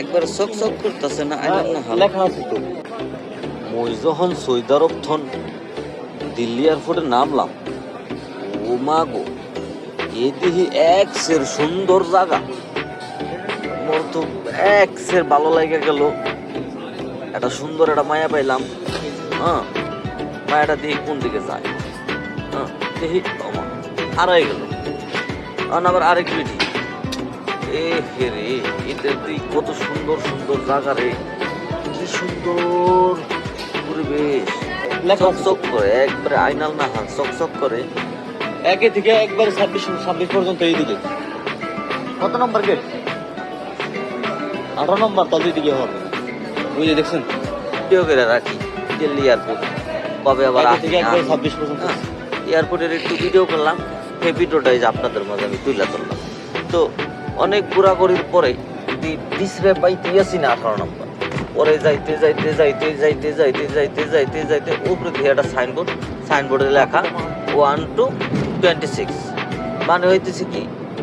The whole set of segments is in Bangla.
একবার চক চক করতেছে না, আইলাম না লেখা আছে তো। মই যখন সৌদি আরব থন দিল্লি এয়ারপোর্টে নামলাম, ও মা গো, এ দেখি এক সের সুন্দর জায়গা মোর তো এক সের ভালো লাগে গেল। একটা সুন্দর একটা মায়া পাইলাম। হ্যাঁ মায়াটা দেখি কোন দিকে যায়? হ্যাঁ দেখি হারাই গেল। আবার আরেক বিটি এ হে রে এটা তুই কত সুন্দর সুন্দর জায়গা রে। কি সুন্দর পরিবেশ। লেখা। চক আছে তো। চক করে একবারে আইনাল না হান চক চক করে। একে থেকে একবারে ছাব্বিশ ছাব্বিশ পর্যন্ত এইদিকে। কত নম্বর গেট? আঠারো নম্বর তো দিকে হবে। বুঝে দেখছেন? ভিডিও করে রাখি দিল্লি এয়ারপোর্ট। কবে আবার ছাব্বিশ পর্যন্ত। হ্যাঁ, এয়ারপোর্টের একটু ভিডিও করলাম। সেই ভিডিওটাই আপনাদের মাঝে আমি তুলে ধরলাম। তো অনেক ঘোরাঘুরির পরে ডিসরে পাইতে আসি না আঠারো নম্বর, পরে যাইতে যাইতে যাইতে যাইতে যাইতে যাইতে যাইতে যাইতে উপরে দিয়ে একটা সাইনবোর্ড সাইনবোর্ডে লেখা ওয়ান টু টোয়েন্টি সিক্স মানে হইতেছে কি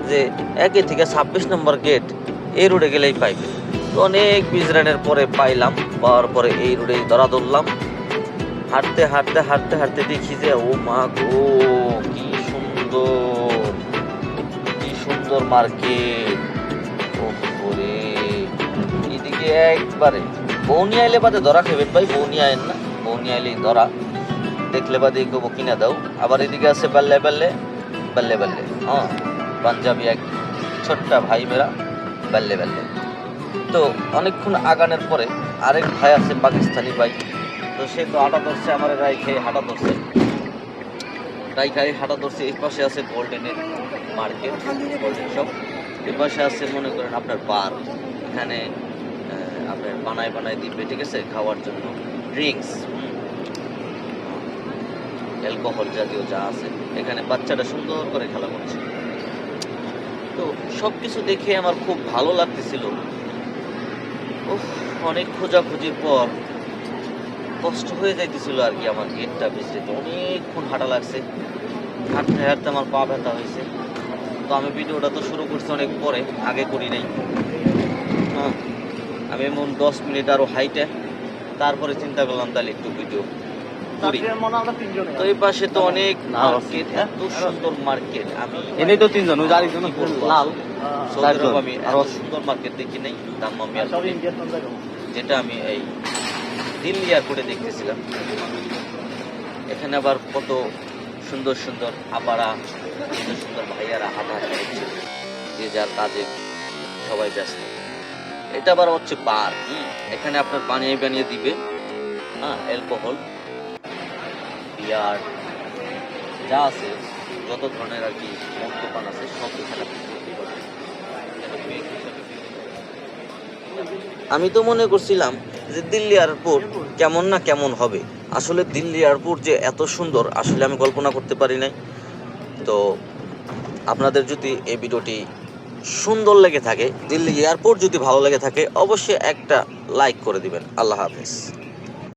যে একে থেকে ছাব্বিশ নম্বর গেট এই রোডে গেলেই পাইবে। তো অনেক বিজরানের পরে পাইলাম, পাওয়ার পরে এই রোডে ধরা ধরলাম। হাঁটতে হাঁটতে হাঁটতে হাঁটতে দেখি যে, ও মা গো, কি সুন্দর। সুন্দর মার্কেট। ও ওরে। এদিকে একবারে। বৌনি আইলে বাদে ধরা খাবেন ভাই, বৌনি আইন না? বৌনি আইলে ধরা। দেখলে বাদে কবো কিনা দাও। আবার এদিকে আছে বাল্লে বাল্লে বাল্লে বাল্লে হ্যাঁ পাঞ্জাবি এক ছোট্ট ভাই মেরা বাল্লে বাল্লে তো অনেকক্ষণ আগানের পরে আরেক ভাই আছে পাকিস্তানি ভাই। তো সে তো হাঁটা ধরছে, আমার রাই খেয়ে হাঁটা ধরছে। রাই খাই হাঁটা ধরছে, এই পাশে আছে গোল্ডেনের মার্কেট গোল্ডেন শপ এই পাশে আছে, মনে করেন আপনার বার এখানে আপনার বানায় বানায় দিবে, ঠিক আছে, খাওয়ার জন্য। ড্রিঙ্কস অ্যালকোহল জাতীয় যা আছে, এখানে বাচ্চাটা সুন্দর করে খেলা করছে। তো সব কিছু দেখে আমার খুব ভালো লাগতেছিল। অনেক খোঁজাখুঁজির পর কষ্ট হয়ে যাইতেছিল আর কি আমার গেটটা বেচতে। অনেকক্ষণ হাঁটা লাগছে। হাঁটতে হাঁটতে আমার পা ব্যথা হয়েছে। তো আমি ভিডিওটা তো শুরু করছি অনেক পরে আগে করি নাই। হ্যাঁ আমি এমন দশ মিনিট আরও হাইটে তারপরে চিন্তা করলাম তাহলে একটু ভিডিও করি। তো এই পাশে তো অনেক মার্কেট হ্যাঁ? এত সুন্দর মার্কেট আমি এনেই তো তিনজন ওই আরেকজন লাল। সৌদি চারজন। আরব আমি আরও সুন্দর মার্কেট দেখি নাই দাম্মাম এয়ারপোর্টে যেটা আমি এই দিল্লি এয়ারপোর্টে দেখতেছিলাম। এখানে আবার কত সুন্দর সুন্দর আপারা, সুন্দর সুন্দর ভাইয়ারা হাঁটাহাঁটি যে যার কাজে সবাই ব্যস্ত। এটা আবার হচ্ছে বার এখানে আপনার বানিয়ে বানিয়ে দিবে হ্যাঁ অ্যালকোহল বিয়ার যা আছে, যত ধরনের আর কি মদ দোকান আছে, সব এখানে আমি তো মনে করছিলাম যে দিল্লি এয়ারপোর্ট কেমন না কেমন হবে। আসলে দিল্লি এয়ারপোর্ট যে এত সুন্দর, আসলে আমি কল্পনা করতে পারি নাই। তো আপনাদের যদি এই ভিডিওটি সুন্দর লেগে থাকে, দিল্লি এয়ারপোর্ট যদি ভালো লেগে থাকে, অবশ্যই একটা লাইক করে দিবেন। আল্লাহ হাফেজ।